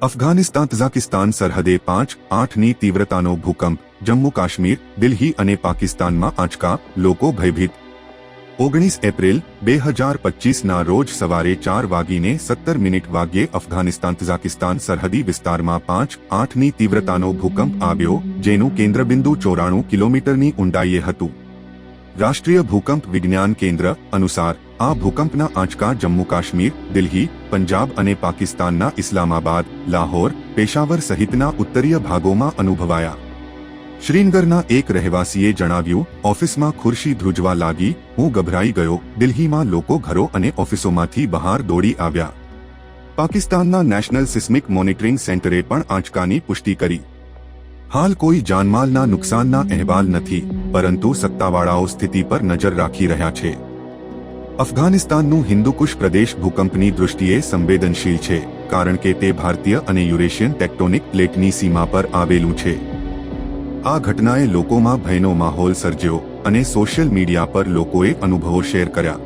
Afghanistan Tajikistan સરહદે પાંચ, આઠની તીવ્રતાનો ભૂકંપ જમ્મુ કાશ્મીર દિલ્હી અને પાકિસ્તાનમાં આંચકા, લોકો ભયભીત. ઓગણીસ એપ્રિલ, બે હજાર પચીસના રોજ સવારે ચાર વાગીને સત્તર મિનિટ વાગ્યે અફઘાનિસ્તાન તઝાકિસ્તાન સરહદી વિસ્તારમાં પાંચ, આઠની તીવ્રતાનો ભૂકંપ આવ્યો, જેનું કેન્દ્રબિંદુ ચોરાણું કિલોમીટરની ઊંડાઈએ હતું. રાષ્ટ્રીય ભૂકંપ વિજ્ઞાન કેન્દ્ર અનુસાર, આ ભૂકંપના આંચકા જમ્મુ કાશ્મીર, દિલ્હી, પંજાબ અને પાકિસ્તાનના ઇસ્લામાબાદ, લાહોર, પેશાવર સહિતના ઉત્તરીય ભાગોમાં અનુભવાયા. શ્રીનગરના એક રહેવાસીએ જણાવ્યું, ઓફિસમાં ખુરશી ધ્રુજવા લાગી, હું ગભરાઈ ગયો, દિલ્હીમાં લોકો ઘરો અને ઓફિસોમાંથી બહાર દોડી આવ્યા. પાકિસ્તાનના નેશનલ સિસ્મિક મોનિટરિંગ સેન્ટરે પણ આંચકાની પુષ્ટિ કરી. હાલ કોઈ જાનમાલના નુકસાનના અહેવાલ નથી. પરંતુ સત્તાવાળાઓ સ્થિતિ પર નજર રાખી રહ્યા છે. અફઘાનિસ્તાનનું હિન્દુકુશ પ્રદેશ ભૂકંપની દૃષ્ટિએ સંવેદનશીલ છે, કારણ કે તે ભારતીય અને યુરેશિયન ટેક્ટોનિક પ્લેટની સીમા પર આવેલું છે. આ ઘટનાએ લોકોમાં ભયનો માહોલ સર્જ્યો અને સોશિયલ મીડિયા પર લોકોએ અનુભવો શેર કર્યા.